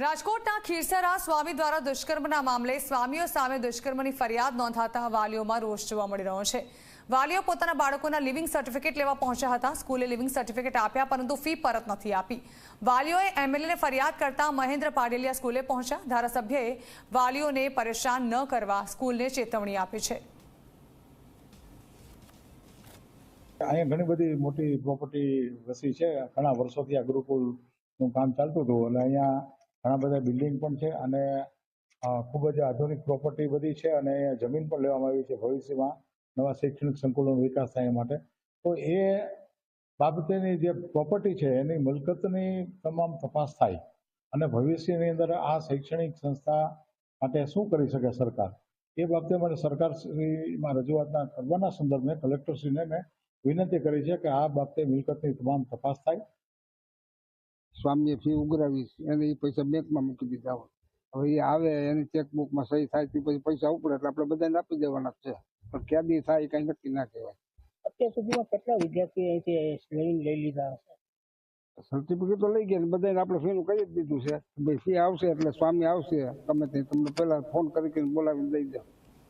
રાજકોટના ખીરસરા સ્વામી દ્વારા દુષ્કર્મના મામલે સ્વામીઓ સામે દુષ્કર્મની ફરિયાદ નોંધાતા વાલીઓમાં રોષ જોવા મળી રહ્યો છે. વાલીઓ પોતાના બાળકોના લિવિંગ સર્ટિફિકેટ લેવા પહોંચ્યા હતા. સ્કૂલે લિવિંગ સર્ટિફિકેટ આપ્યા, પરંતુ ફી પરત નથી આપી. વાલીઓએ એમએલએને ફરિયાદ કરતા મહેન્દ્ર પાડેલિયા સ્કૂલે પહોંચ્યા. ધારાસભ્યએ વાલીઓને પરેશાન ન કરવા સ્કૂલને ચેતવણી આપી છે. અહીંયા ઘણી બધી મોટી પ્રોપર્ટી વસી છે. ઘણા વર્ષોથી આ ગુરુકુલનું કામ ચાલતું હતું. એટલે અહીંયા ઘણા બધા બિલ્ડિંગ પણ છે અને ખૂબ જ આધુનિક પ્રોપર્ટી બધી છે અને જમીન પણ લેવામાં આવી છે ભવિષ્યમાં નવા શૈક્ષણિક સંકુલનો વિકાસ થાય માટે. તો એ બાબતેની જે પ્રોપર્ટી છે એની મિલકતની તમામ તપાસ થાય અને ભવિષ્યની અંદર આ શૈક્ષણિક સંસ્થા માટે શું કરી શકે સરકાર? એ બાબતે મને સરકારશ્રીમાં રજૂઆતના કરવાના સંદર્ભે કલેક્ટરશ્રીને મેં વિનંતી કરી છે કે આ બાબતે મિલકતની તમામ તપાસ થાય સ્વામીએ ફી ઉઘરાવી એને એ પૈસા બેંકમાં મૂકી દીધા હોય. હવે એ આવે એની ચેકબુકમાં સહી થાય તે પછી પૈસા ઉપડે એટલે આપણે બધાને આપી દેવાના છે. પણ ક્યાં દી થાય કઈ નક્કી ના કહેવાય. અત્યાર સુધીમાં કેટલા વિદ્યાર્થીઓ અહીંથી લઈ લીધા હશે? સર્ટિફિકેટ તો લઈ ગયા ને બધાને આપણે ફીનું કહી જ દીધું છે. ભાઈ ફી આવશે એટલે સ્વામી આવશે. તમે તમને પહેલા ફોન કરી બોલાવીને લઈ દે.